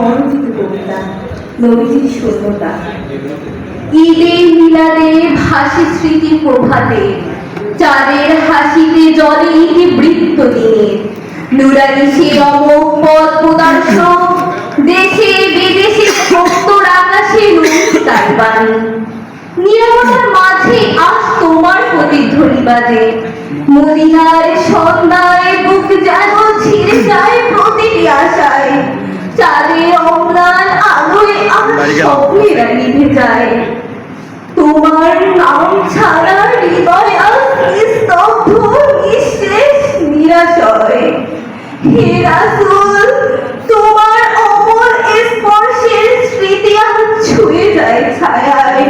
স্মরণিত কবিতা নবীজির শূন্যতা ঈদে মিলাদে ভাসে স্মৃতি প্রভাতে, চাঁদের হাসিতে জলে বৃত্ত দিনে। নুরানি সে অমোক পথ প্রদর্শন দেশে বিদেশে ভক্তর আকাশে তার বাণী। নিরাপদার মাঝে আজ তোমার প্রতিধ্বনি বাজে। মদিনার সন্ধ্যায় বুক যেন ছিঁড়ে যায় প্রতিটি আশায় নিভে যায়। তোমার নাম ছাড়া হৃদয় আজ স্তব্ধ নিঃশেষ নিরাশয়। হে রাসূল, তোমার অমর স্পর্শের স্মৃতি আজ ছুঁয়ে যায় ছায়ায়।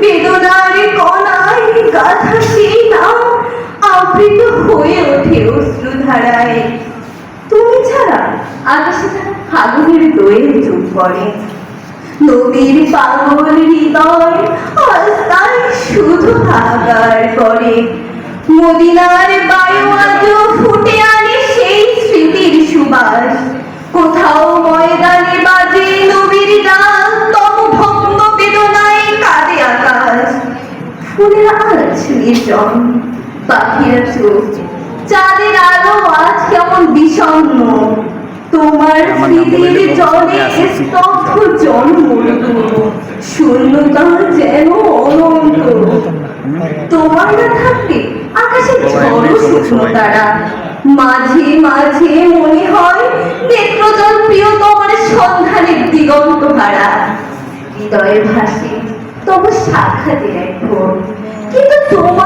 বেদনার কণায় গাথা সেই নাম আবৃত হয়ে ওঠে অশ্রুধারায়। তুমি ছাড়া আকাশে তারা ফাগুনের দোয়েল চুপ পড়ে নবীর পাগল হৃদয় শুধু হাহাকার করে মদিনার বায়ু আজ ফুটে আনে সেই স্মৃতির সুবাস। কোথাও ময়দানে বাজে নবীর ডাক তব ভগ্ন বেদনায় কাঁদে আকাশ। ফুলের আজ নির্জন পাখিরা চোখ চাঁদের আলো আজ কেমন বিষণ্ণ। তোমার স্মৃতির জলে শূন্যতা যেন অনন্ত। তোমার না থাকলে আকাশে ঝড় শুকনো তারা মাঝে মাঝে মনে হয় নেত্রজল প্রিয় তোমার সন্ধানের দিগন্ত হারা হৃদয়ে ভাসে তবু সাক্ষাতের এক কিন্তু তোমার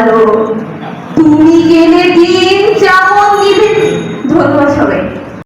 আলো তুমি গেলে দিন যেমন নিবে ধন্যবাদ।